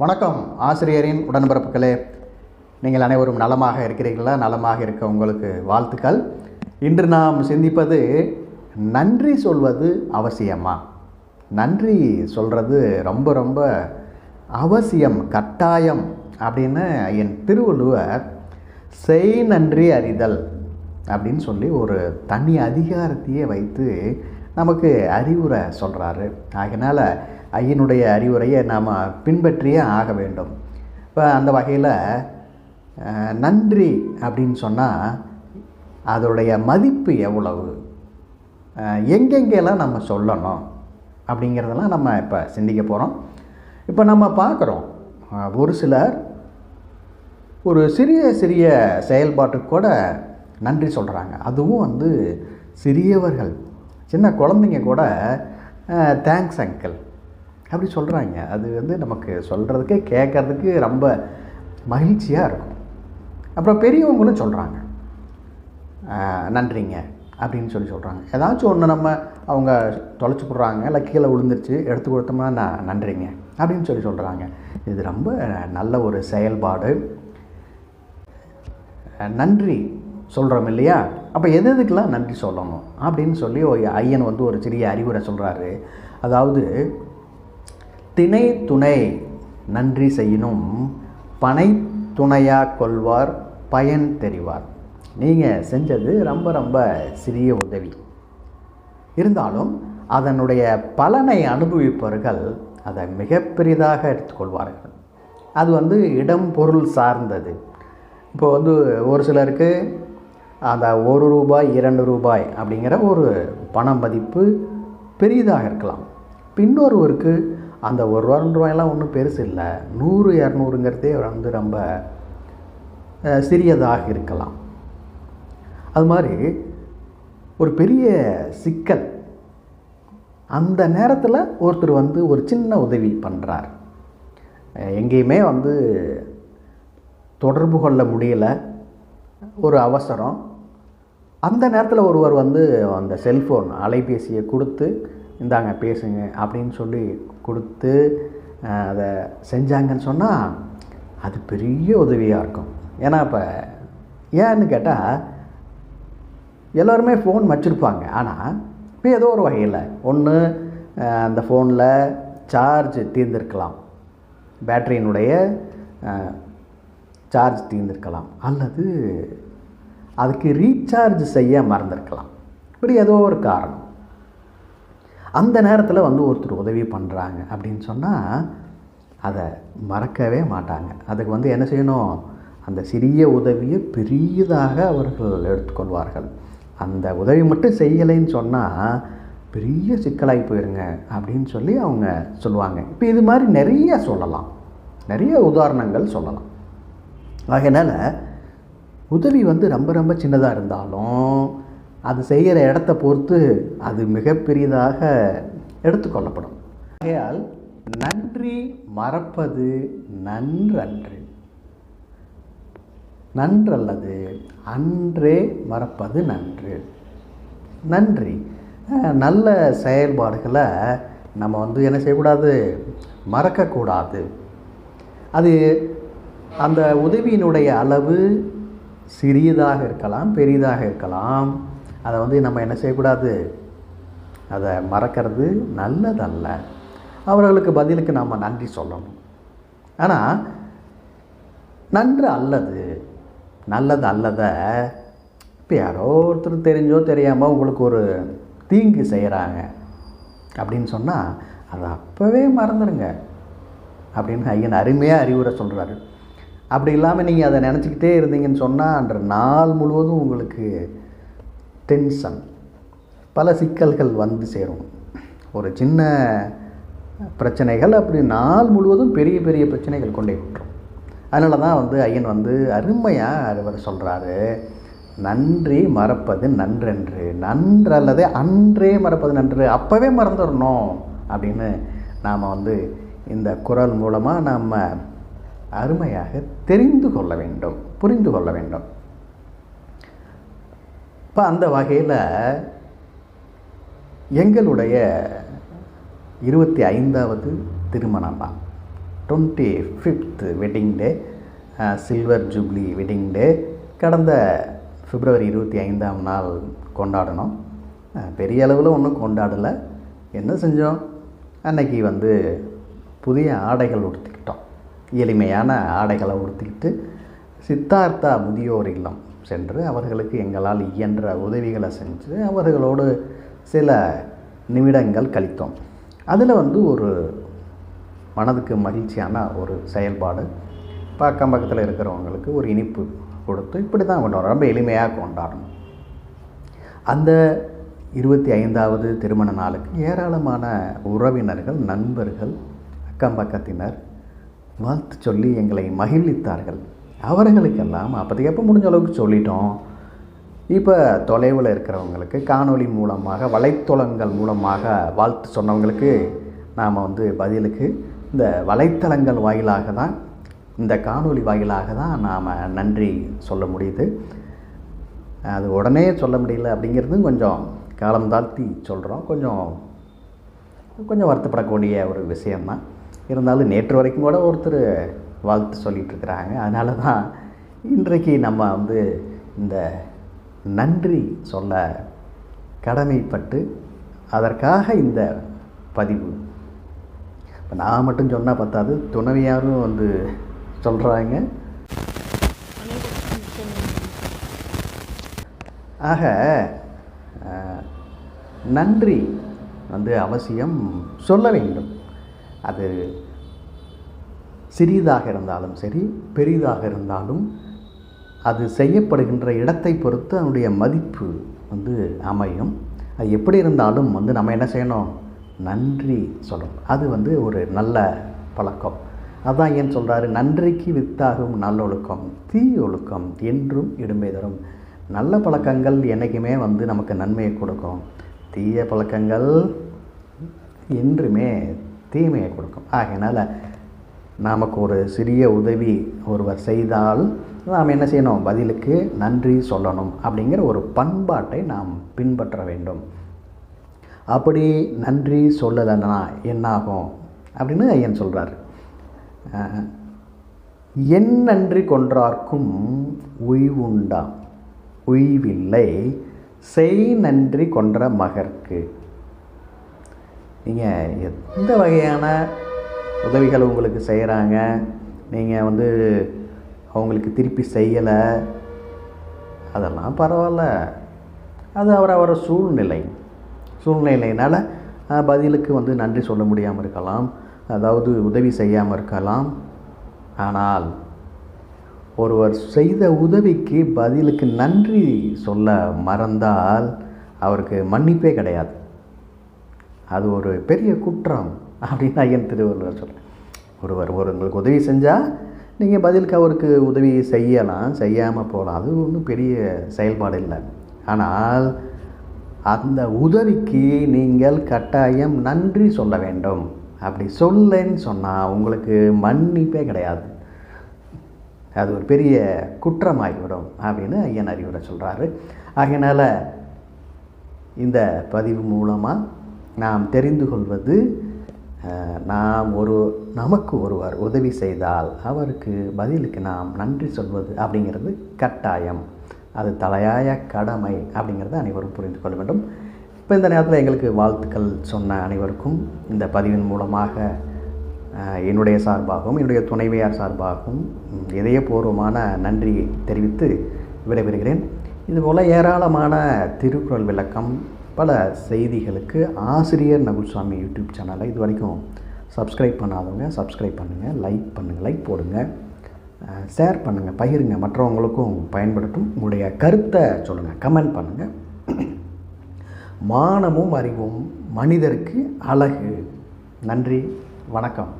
வணக்கம் ஆசிரியரின் உடன்பிறப்புகளே. நீங்கள் அனைவரும் நலமாக இருக்கிறீர்களா? நலமாக இருக்க உங்களுக்கு வாழ்த்துக்கள். இன்று நாம் சிந்திப்பது நன்றி சொல்வது அவசியமா? நன்றி சொல்கிறது ரொம்ப ரொம்ப அவசியம் கட்டாயம் அப்படின்னு என் திருவள்ளுவர் செய் நன்றி அறிதல் அப்படின்னு சொல்லி ஒரு தனி அதிகாரத்தையே வைத்து நமக்கு அறிவுரை சொல்கிறாரு அதனால் ஐயனுடைய அறிவுரையை நாம் பின்பற்றியே ஆக வேண்டும். இப்போ அந்த வகையில் நன்றி அப்படின்னு சொன்னால் அதோடைய மதிப்பு எவ்வளவு? எங்கெங்கெல்லாம் நம்ம சொல்லணும்? அப்படிங்கிறதெல்லாம் நம்ம இப்போ சிந்திக்க போகிறோம் இப்போ நம்ம பார்க்குறோம் ஒரு சிலர் ஒரு சிறிய சிறிய செயல்பாட்டுக்கு கூட நன்றி சொல்கிறாங்க அதுவும் வந்து சிறியவர்கள். சின்ன குழந்தைங்க கூட தேங்க்ஸ் அங்கிள் அப்படி சொல்கிறாங்க அது வந்து நமக்கு சொல்கிறதுக்கு கேட்குறதுக்கு ரொம்ப மகிழ்ச்சியாக இருக்கும். அப்புறம் பெரியவங்களும் சொல்கிறாங்க நன்றிங்க அப்படின்னு சொல்லி சொல்கிறாங்க ஏதாச்சும் ஒன்று நம்ம அவங்க தொலைச்சி போடுறாங்க இல்லை கீழே விழுந்துருச்சு எடுத்து கொடுத்தோம்னா நான் நன்றிங்க அப்படின்னு சொல்லி சொல்கிறாங்க இது ரொம்ப நல்ல ஒரு செயல்பாடு. நன்றி சொல்கிறோம் இல்லையா? அப்போ எது எதுக்கெல்லாம் நன்றி சொல்லணும்? அப்படின்னு சொல்லி ஒரு ஐயன் வந்து ஒரு சிறிய அறிவுரை சொல்கிறாரு அதாவது திணை துணை நன்றி செய்யணும் பனை துணையாக கொள்வார் பயன் தெரிவார். நீங்கள் செஞ்சது ரொம்ப ரொம்ப சிறிய உதவி. இருந்தாலும் அதனுடைய பலனை அனுபவிப்பவர்கள் அதை மிகப்பெரிதாக எடுத்துக்கொள்வார்கள் அது வந்து இடம் பொருள் சார்ந்தது. இப்போ வந்து ஒரு சிலருக்கு அந்த ஒரு ரூபாய் இரண்டு ரூபாய் அப்படிங்கிற ஒரு பண மதிப்பு பெரியதாக இருக்கலாம். இன்னொருவருக்கு அந்த ஒரு ரூபா ரெண்டு ரூபாயெல்லாம் ஒன்றும் பெருசு இல்லை. நூறு இரநூறுங்கிறதே வந்து ரொம்ப சிறியதாக இருக்கலாம். அது மாதிரி ஒரு பெரிய சிக்கல். அந்த நேரத்தில் ஒருத்தர் வந்து ஒரு சின்ன உதவி பண்ணுறார் எங்கேயுமே வந்து தொடர்பு கொள்ள முடியல. ஒரு அவசரம். அந்த நேரத்தில் ஒருவர் வந்து அந்த செல்ஃபோன் அலைபேசியை கொடுத்து இந்தாங்க பேசுங்க அப்படின்னு சொல்லி கொடுத்து அதை செஞ்சாங்கன்னு சொன்னால் அது பெரிய உதவியாக இருக்கும். ஏன்னா இப்போ ஏன்னு கேட்டால் எல்லோருமே ஃபோன் வச்சுருப்பாங்க. ஆனால் இப்போ ஏதோ ஒரு வகையில் ஒன்று அந்த ஃபோனில் சார்ஜ் தீர்ந்திருக்கலாம். பேட்டரியினுடைய சார்ஜ் தீர்ந்திருக்கலாம். அல்லது அதுக்கு ரீசார்ஜ் செய்ய மறந்துருக்கலாம். இப்படி ஏதோ ஒரு காரணம். அந்த நேரத்தில் வந்து ஒருத்தர் உதவி பண்ணுறாங்க அப்படின்னு சொன்னால் அதை மறக்கவே மாட்டாங்க. அதுக்கு வந்து என்ன செய்யணும்? அந்த சிறிய உதவியை பெரியதாக அவர்கள் எடுத்துக்கொள்வார்கள். அந்த உதவி மட்டும் செய்யலைன்னு சொன்னால் பெரிய சிக்கலாகி போயிருங்க அப்படின்னு சொல்லி அவங்க சொல்லுவாங்க. இப்போ இது மாதிரி நிறைய சொல்லலாம். நிறைய உதாரணங்கள் சொல்லலாம். ஆகையினால் உதவி வந்து ரொம்ப ரொம்ப சின்னதாக இருந்தாலும் அது செய்கிற இடத்த பொறுத்து அது மிகப்பெரியதாக எடுத்துக்கொள்ளப்படும் ஆகையால் நன்றி மறப்பது நன்றன்று. நன்றல்லது அன்றே மறப்பது நன்று. நன்றி. நல்ல செயல்பாடுகளை நம்ம வந்து என்ன செய்யக்கூடாது? மறக்கக்கூடாது. அது அந்த உதவியினுடைய அளவு சிறியதாக இருக்கலாம் பெரியதாக இருக்கலாம். அதை வந்து நம்ம என்ன செய்யக்கூடாது? அதை மறக்கிறது நல்லதல்ல. அவர்களுக்கு பதிலுக்கு நாம் நன்றி சொல்லணும். ஆனால் நன்று அல்லது நல்லது அல்லத இப்போ யாரோ ஒருத்தர் தெரிஞ்சோ தெரியாமல் உங்களுக்கு ஒரு தீங்கு செய்கிறாங்க அப்படின்னு சொன்னால் அதை அப்போவே மறந்துடுங்க அப்படின்னு ஐயன் அருமையாக அறிவுரை சொல்கிறாரு அப்படி இல்லாமல் நீங்கள் அதை நினச்சிக்கிட்டே இருந்தீங்கன்னு சொன்னால் அன்று நாள் முழுவதும் உங்களுக்கு டென்ஷன் பல சிக்கல்கள் வந்து சேரும். ஒரு சின்ன பிரச்சனைகள் அப்படி நாள் முழுவதும் பெரிய பெரிய பிரச்சனைகள் கொண்டே விட்டுரும் அதனால தான் வந்து ஐயன் வந்து அருமையாக அவர் சொல்கிறாரு நன்றி மறப்பது நன்றென்று. அல்லது அன்றே மறப்பது நன்று. அப்போவே மறந்துடணும். அப்படின்னு நாம் வந்து இந்த குரல் மூலமாக நாம் அருமையாக தெரிந்து கொள்ள வேண்டும் புரிந்து கொள்ள வேண்டும். இப்போ அந்த வகையில் எங்களுடைய இருபத்தி ஐந்தாவது திருமணம் தான். Twenty fifth wedding day silver jubilee wedding day கடந்த பிப்ரவரி இருபத்தி ஐந்தாம் நாள் கொண்டாடினோம் பெரிய அளவில் ஒன்றும் கொண்டாடலை. என்ன செஞ்சோம்? அன்னைக்கு வந்து புதிய ஆடைகள் உடுத்திக்கிட்டோம். எளிமையான ஆடைகளை உடுத்திக்கிட்டு சித்தார்த்தா முதியோர் இல்லம் சென்று அவர்களுக்கு எங்களால் இயன்ற உதவிகளை செஞ்சு அவர்களோடு சில நிமிடங்கள் கழித்தோம். அதில் வந்து ஒரு மனதுக்கு மகிழ்ச்சியான ஒரு செயல்பாடு. பக்கம் பக்கத்தில் இருக்கிறவங்களுக்கு ஒரு இனிப்பு கொடுத்து இப்படி தான் கொண்டாடுறோம் ரொம்ப எளிமையாக கொண்டாடணும். அந்த இருபத்தி ஐந்தாவது திருமண நாளுக்கு ஏராளமான உறவினர்கள் நண்பர்கள் அக்கம் பக்கத்தினர் வாழ்த்து சொல்லி எங்களை மகிழ்வித்தார்கள். அவர்களுக்கெல்லாம் அப்போதைக்கு எப்போ முடிஞ்ச அளவுக்கு சொல்லிட்டோம். இப்போ தொலைவில் இருக்கிறவங்களுக்கு காணொளி மூலமாக வலைத்தளங்கள் மூலமாக வாழ்த்து சொன்னவங்களுக்கு நாம் வந்து பதிலுக்கு இந்த வலைத்தளங்கள் வாயிலாக தான் இந்த காணொளி வாயிலாக தான் நாம் நன்றி சொல்ல முடியுது. அது உடனே சொல்ல முடியல அப்படிங்கிறது கொஞ்சம் காலம் தாழ்த்தி சொல்கிறோம் கொஞ்சம் கொஞ்சம் வருத்தப்படக்கூடிய ஒரு விஷயந்தான் இருந்தாலும் நேற்று வரைக்கும் கூட ஒருத்தர் வாழ்த்து சொல்லிகிட்ருக்குறாங்க இருக்கிறாங்க. அதனால தான் இன்றைக்கு நம்ம வந்து இந்த நன்றி சொல்ல கடமைப்பட்டு அதற்காக இந்த பதிவு. இப்போ நான் மட்டும் சொன்னால் பத்தாது துணைவியாரும் வந்து சொல்கிறாங்க ஆக நன்றி வந்து அவசியம் சொல்ல வேண்டும். அது சிறியதாக இருந்தாலும் சரி பெரிதாக இருந்தாலும் அது செய்யப்படுகின்ற இடத்தை பொறுத்து அதனுடைய மதிப்பு வந்து அமையும். அது எப்படி இருந்தாலும் வந்து நம்ம என்ன செய்யணும்? நன்றி சொல்லணும். அது வந்து ஒரு நல்ல பழக்கம். அதான் ஏன் சொல்கிறாரு நன்றிக்கு வித்தாகும் நல்லொழுக்கம் தீ ஒழுக்கம் என்றும் இடுமை தரும். நல்ல பழக்கங்கள் என்றைக்குமே வந்து நமக்கு நன்மையை கொடுக்கும். தீய பழக்கங்கள் என்றுமே தீமையை கொடுக்கும். ஆகையினால் நமக்கு ஒரு சிறிய உதவி ஒருவர் செய்தால் நாம் என்ன செய்யணும்? பதிலுக்கு நன்றி சொல்லணும் அப்படிங்கிற ஒரு பண்பாட்டை நாம் பின்பற்ற வேண்டும். அப்படி நன்றி சொல்லலைன்னா என்னாகும்? அப்படின்னு ஐயன் சொல்கிறார் என் நன்றி கொன்றார்க்கும் உய்வுண்டா? உய்வில்லை. செய் நன்றி கொன்ற மகர்க்கு நீங்கள் எந்த வகையான உதவிகள் உங்களுக்கு செய்கிறாங்க நீங்கள் வந்து அவங்களுக்கு திருப்பி செய்யலை. அதெல்லாம் பரவாயில்ல. அது அவர் அவர சூழ்நிலை. சூழ்நிலையினால் பதிலுக்கு வந்து நன்றி சொல்ல முடியாமல் இருக்கலாம். அதாவது உதவி செய்யாமல் இருக்கலாம். ஆனால் ஒருவர் செய்த உதவிக்கு பதிலுக்கு நன்றி சொல்ல மறந்தால் அவருக்கு மன்னிப்பே கிடையாது. அது ஒரு பெரிய குற்றம். அப்படின்னு ஐயன் திருவள்ளுவர் சொல்கிறேன் ஒருவர் ஒரு உங்களுக்கு உதவி செஞ்சால் நீங்கள் பதிலுக்கு அவருக்கு உதவி செய்யலாம் செய்யாமல் போகலாம். அது ஒன்றும் பெரிய செயல்பாடு இல்லை. ஆனால் அந்த உதவிக்கு நீங்கள் கட்டாயம் நன்றி சொல்ல வேண்டும். அப்படி சொல்லேன்னு சொன்னால் உங்களுக்கு மன்னிப்பே கிடையாது. அது ஒரு பெரிய குற்றமாகிவிடும் அப்படின்னு ஐயன் அறிவுரை சொல்கிறாரு ஆகையினால் இந்த பதிவு மூலமாக நாம் தெரிந்து கொள்வது நாம் ஒரு நமக்கு ஒருவர் உதவி செய்தால் அவருக்கு பதிலுக்கு நாம் நன்றி சொல்வது அப்படிங்கிறது கட்டாயம். அது தலையாய கடமை அப்படிங்கிறத அனைவரும் புரிந்து கொள்ள வேண்டும். இப்போ இந்த நேரத்தில் எங்களுக்கு வாழ்த்துக்கள் சொன்ன அனைவருக்கும் இந்த பதிவின் மூலமாக என்னுடைய சார்பாகவும் என்னுடைய துணைவியார் சார்பாகவும் இதயபூர்வமான நன்றியை தெரிவித்து விடைபெறுகிறேன். இதுபோல் ஏராளமான திருக்குறள் விளக்கம் பல செய்திகளுக்கு ஆசிரியர் நகுல்சாமி யூடியூப் சேனலை இது வரைக்கும் சப்ஸ்கிரைப் பண்ணாதவங்க சப்ஸ்கிரைப் பண்ணுங்கள் லைக் பண்ணுங்கள் லைக் போடுங்க. ஷேர் பண்ணுங்கள் பகிருங்க. மற்றவங்களுக்கும் பயன்படுத்தும். உங்களுடைய கருத்தை சொல்லுங்கள் கமெண்ட் பண்ணுங்கள் மானமும் அறிவும் மனிதருக்கு அழகு. நன்றி வணக்கம்.